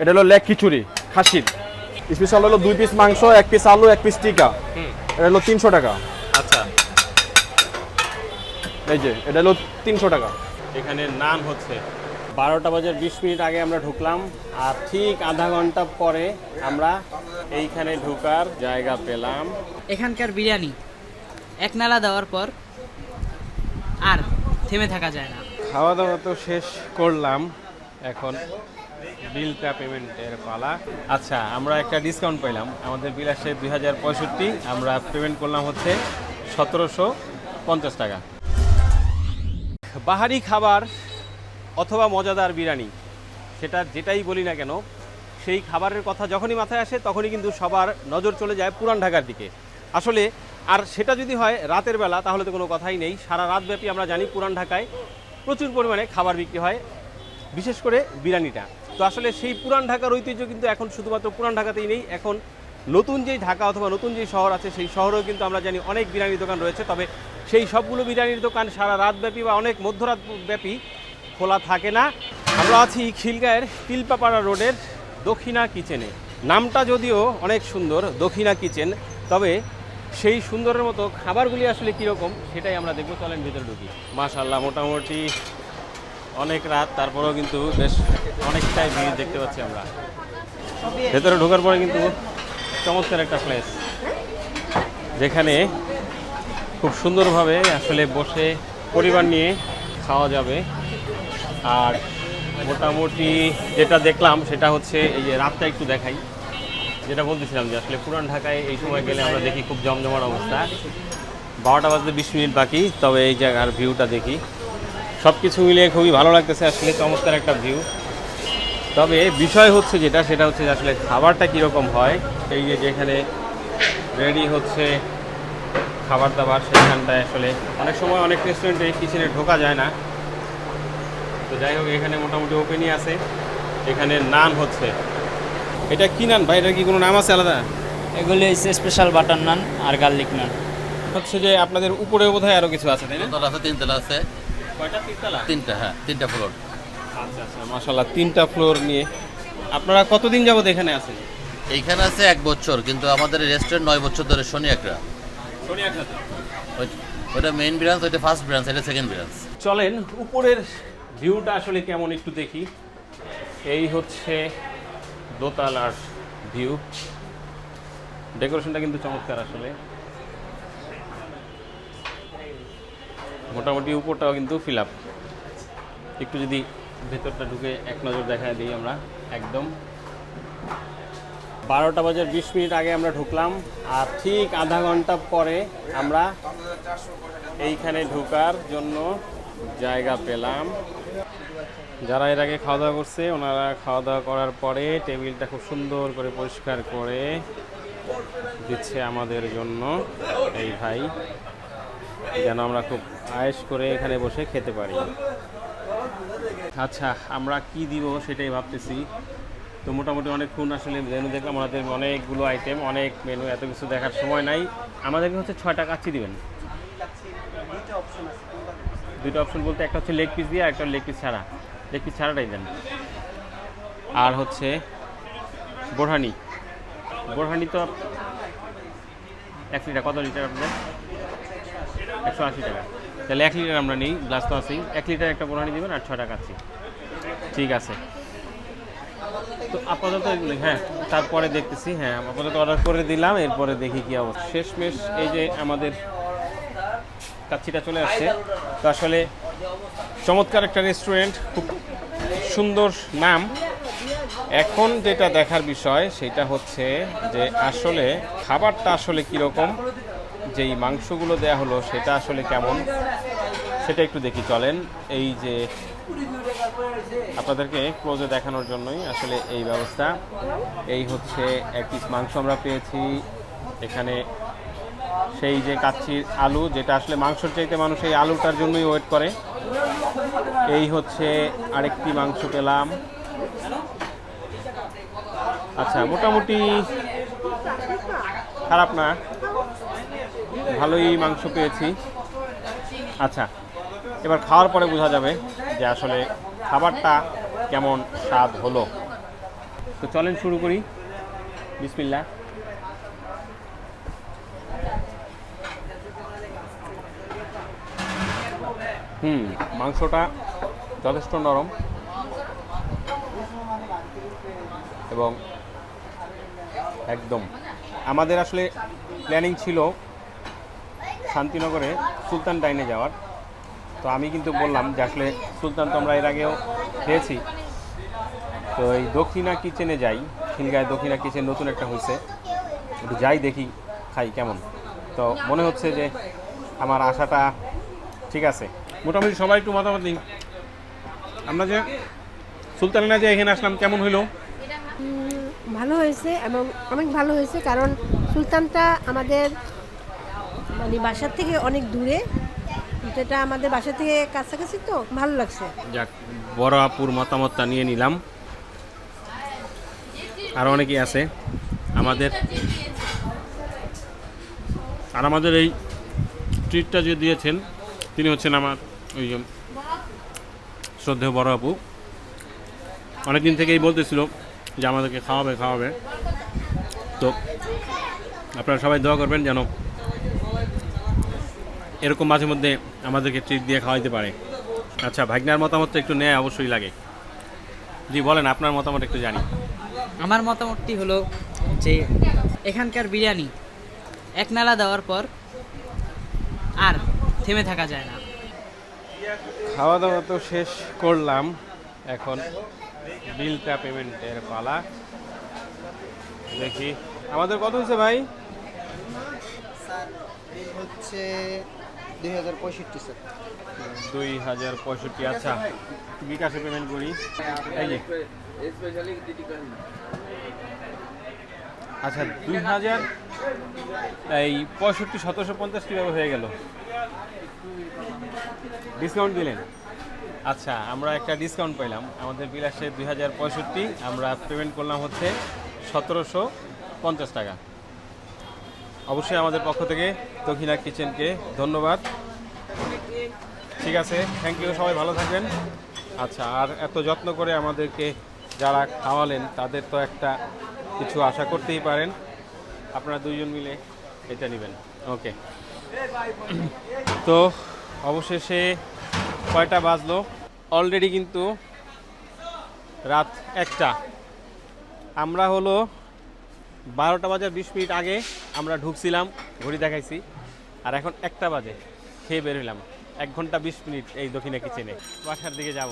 এটা হলো লেগ খিচুড়ি খাসির। স্পেশাল হলো দুই পিস মাংস এক পিস আলু এক পিস টিকা। এটা হলো তিনশো টাকা। আচ্ছা। এই যে এটা হলো তিনশো টাকা। এখানে নান হচ্ছে। বারোটা বাজার বিশ মিনিট আগে আমরা ঢুকলাম আর ঠিক আধা ঘণ্টা পরে আমরা এইখানে ঢুকার জায়গা পেলাম। এখানকার বিরিয়ানি এক নালা দেওয়ার পর আর থেমে থাকা যায় না। খাওয়া দাওয়া তো শেষ করলাম এখন বিলটা পেমেন্টের পালা। আচ্ছা আমরা একটা ডিসকাউন্ট পেলাম আমাদের বিল আসে দুই হাজার পঁয়ষট্টি। আমরা পেমেন্ট করলাম হচ্ছে সতেরোশো পঞ্চাশ টাকা। বাহারি খাবার অথবা মজাদার বিরিয়ানি, সেটা যেটাই বলি না কেন, সেই খাবারের কথা যখনই মাথায় আসে, তখনই কিন্তু সবার নজর চলে যায় পুরান ঢাকার দিকে। আসলে, আর সেটা যদি হয় রাতের বেলা, তাহলে তো কোনো কথাই নেই। সারা রাতব্যাপী আমরা জানি পুরান ঢাকায় প্রচুর পরিমাণে খাবার বিক্রি হয়, বিশেষ করে বিরিয়ানিটা। তো আসলে সেই পুরান ঢাকার ঐতিহ্য কিন্তু এখন শুধুমাত্র পুরান ঢাকাতেই নেই। এখন নতুন যেই ঢাকা অথবা নতুন যেই শহর আছে, সেই শহরেও কিন্তু আমরা জানি অনেক বিরিয়ানির দোকান রয়েছে। তবে সেই সবগুলো বিরিয়ানির দোকান সারা রাতব্যাপী বা অনেক মধ্যরাত ব্যাপী খোলা থাকে না। আমরা আছি খিলগাঁয়ের তিলপাপাড়া রোডের দক্ষিণা কিচেনে। নামটা যদিও অনেক সুন্দর, দক্ষিণা কিচেন, তবে সেই সুন্দরের মতো খাবারগুলি আসলে কীরকম সেটাই আমরা দেখব। চলেন ভিতরে ঢুকি। মাশাল্লাহ মোটামুটি অনেক রাত, তারপরেও কিন্তু বেশ অনেকটাই ভিড় দেখতে পাচ্ছি আমরা। ভেতরে ঢোকার পরে কিন্তু চমৎকার একটা প্লেস যেখানে খুব সুন্দরভাবে আসলে বসে পরিবার নিয়ে খাওয়া যাবে। আর মোটামুটি যেটা দেখলাম, সেটা হচ্ছে এই যে রাতটা একটু দেখাই। যেটা বলতেছিলাম যে আসলে পুরান ঢাকায় এই সময় গেলে আমরা দেখি খুব জমজমাট অবস্থা। বারোটা বাজতে বিশ মিনিট বাকি, তবে এই জায়গার ভিউটা দেখি। সব কিছু মিলিয়ে খুবই ভালো লাগতেছে আসলে চমৎকার একটা ভিউ তবে বিষয় হচ্ছে যেটা সেটা হচ্ছে যে আসলে খাবারটা কীরকম হয় এই যে যেখানে রেডি হচ্ছে খাবার দাবার সেখানটায় আসলে অনেক সময় অনেক রেস্টুরেন্টে কিচেনে ঢোকা যায় না। তো যাই হোক এখানে মোটামুটি ওপেনই আছে। এখানে নান হচ্ছে। এটা কি নান ভাই? এটা কি কোনো নাম আছে আলাদা? এগুলি হচ্ছে স্পেশাল বাটার নান আর গার্লিক নান হচ্ছে যে আপনাদের উপরে বোধহয় আরও কিছু আছে তাই না? তিনতলা আছে। তিনটা হ্যাঁ তিনটা ফ্লোর আচ্ছা আচ্ছা মাশাল্লাহ তিনটা ফ্লোর নিয়ে। আপনারা কতদিন যাবত এখানে আছেন? এইখানে আছে এক বছর কিন্তু আমাদের রেস্টুরেন্ট নয় বছর ধরে শনি একটা সোনিয়াখাতে ওই- ওইটা মেইন ব্রাঞ্চ ওইটা ফার্স্ট ব্রাঞ্চ এটা সেকেন্ড ব্রাঞ্চ চলেন উপরের ভিউটা আসলে কেমন একটু দেখি। এই হচ্ছে দোতলার ভিউ ডেকোরেশনটা কিন্তু চমৎকার আসলে। মোটামুটি উপরটাও কিন্তু ফিল আপ একটু যদি ভেতরটা ঢুকে এক নজর দেখা দিই আমরা, একদম। বারোটা বাজার বিশ মিনিট আগে আমরা ঢুকলাম, আর ঠিক আধা ঘণ্টা পরে আমরা এইখানে ঢুকার জন্য জায়গা পেলাম। যারা এর আগে খাওয়া দাওয়া করছে, ওনারা খাওয়া দাওয়া করার পরে টেবিলটা খুব সুন্দর করে পরিষ্কার করে দিচ্ছে আমাদের জন্য। এই ভাই যেন আমরা খুব আয়েস করে এখানে বসে খেতে পারি। আচ্ছা আমরা কি দিব সেটাই ভাবতেছি। তো মোটামুটি অনেকক্ষণ আসলে মেনু দেখলাম, আমাদের অনেকগুলো আইটেম অনেক মেনু এত কিছু দেখার সময় নাই। আমাদেরকে হচ্ছে ছয়টা কাচ্চি দিবেন। দুটো অপশন বলতে একটা হচ্ছে লেগ পিস দিয়ে আর একটা লেগ পিস ছাড়া। লেগ পিস ছাড়াটাই দেন। আর হচ্ছে বোরহানি। বোরহানি তো এক লিটার, কত লিটার আপনাদের? একশো আশি টাকা। তাহলে এক লিটার আমরা নিই গ্লাস তো আছেই। এক লিটার একটা বোরহানি দেবেন আর ছটা কাচ্ছি ঠিক আছে। তো আপাতত হ্যাঁ তারপরে দেখতেছি হ্যাঁ আপাতত অর্ডার করে দিলাম, এরপরে দেখি কি অবস্থা। শেষমেশ এই যে আমাদের কাচ্ছিটা চলে আসছে। তো আসলে চমৎকার একটা রেস্টুরেন্ট খুব সুন্দর নাম। এখন যেটা দেখার বিষয়, সেটা হচ্ছে যে আসলে খাবারটা আসলে কীরকম যেই মাংসগুলো দেয়া হলো সেটা আসলে কেমন? সেটা একটু দেখি, চলেন। এই যে আপনাদেরকে ক্লোজে দেখানোর জন্যই আসলে এই ব্যবস্থা। এই হচ্ছে এক পিস মাংস আমরা পেয়েছি। এখানে সেই যে কাচ্ছির আলু, যেটা আসলে মাংসর চাইতে মানুষ এই আলুটার জন্যই ওয়েট করে। এই হচ্ছে আরেকটি মাংস পেলাম। আচ্ছা মোটামুটি খারাপ না। ভালোই মাংস পেয়েছি। আচ্ছা এবার খাওয়ার পরে বোঝা যাবে যে আসলে খাবারটা কেমন স্বাদ হলো। তো চলেন শুরু করি। বিসমিল্লা হুম, মাংসটা যথেষ্ট নরম। এবং একদম। আমাদের আসলে প্ল্যানিং ছিল শান্তিনগরে সুলতান ডাইনে যাওয়ার। তো আমি কিন্তু বললাম যে আসলে সুলতান তো আমরা এর আগেও খেয়েছি তো এই দক্ষিণা কিচেনে যাই খিলগায় দক্ষিণা কিচেন নতুন একটা হয়েছে একটু যাই দেখি খাই কেমন। তো মনে হচ্ছে যে আমার আশাটা ঠিক আছে। মোটামুটি সবাই একটু মতামত দিন। আমরা যে সুলতানা যে এখানে আসলাম কেমন হইল? ভালো হয়েছে এবং অনেক ভালো হয়েছে কারণ সুলতানটা আমাদের মানে বাসার থেকে অনেক দূরে। যেটা আমাদের বাসা থেকে কাছাকাছি তো, ভালো লাগছে। যাক, বড় আপুর মতামতটা নিয়ে নিলাম। আর অনেকেই আছে। আমাদের আর আমাদের এই ট্রিটটা যে দিয়েছেন, তিনি হচ্ছেন আমার ওই শ্রদ্ধেয় বড় আপু। অনেকদিন থেকেই বলতেছিল যে আমাদেরকে খাওয়াবে খাওয়াবে। তো আপনারা সবাই দোয়া করবেন যেন এরকম মাঝে মধ্যে আমাদেরকে ট্রিট দিয়ে খাওয়াইতে পারে। আচ্ছা ভাগ্নার মতামত তো একটু নেয় অবশ্যই লাগে। জি বলেন আপনার মতামত একটু জানি। আমার মতামতটি হলো যে এখানকার বিরিয়ানি এক নালা দেওয়ার পর আর থেমে থাকা যায় না। খাওয়া দাওয়া তো শেষ করলাম এখন বিলটা পেমেন্টের পালা। দেখি আমাদের কত হয়েছে ভাই? হচ্ছে দুই হাজার পঁয়ষট্টি দুই হাজার পঁয়ষট্টি আচ্ছা। বিকাশে পেমেন্ট করি। আচ্ছা দুই হাজার, এই পঁয়ষট্টি সতেরোশো পঞ্চাশ হয়ে গেল? ডিসকাউন্ট দিলেন? আচ্ছা আমরা একটা ডিসকাউন্ট পেলাম আমাদের বিল আসে দুই হাজার পঁয়ষট্টি, আমরা পেমেন্ট করলাম হচ্ছে সতেরোশো পঞ্চাশ টাকা। অবশ্যই আমাদের পক্ষ থেকে দক্ষিণা কিচেনকে ধন্যবাদ। ঠিক আছে থ্যাংক ইউ সবাই ভালো থাকবেন। আচ্ছা আর এত যত্ন করে আমাদেরকে যারা খাওয়ালেন, তাদের তো একটা কিছু আশা করতেই পারেন। আপনারা দুইজন মিলে এটা নেবেন। ওকে তো অবশেষে কয়টা বাজলো? অলরেডি কিন্তু রাত একটা। আমরা হলো বারোটা বাজার বিশ মিনিট আগে আমরা ঢুকছিলাম, ঘড়ি দেখাইছি। আর এখন একটা বাজে, খেয়ে বের হইলাম। এক ঘণ্টা বিশ মিনিট এই দক্ষিণা কিচেনে বাসার দিকে যাব।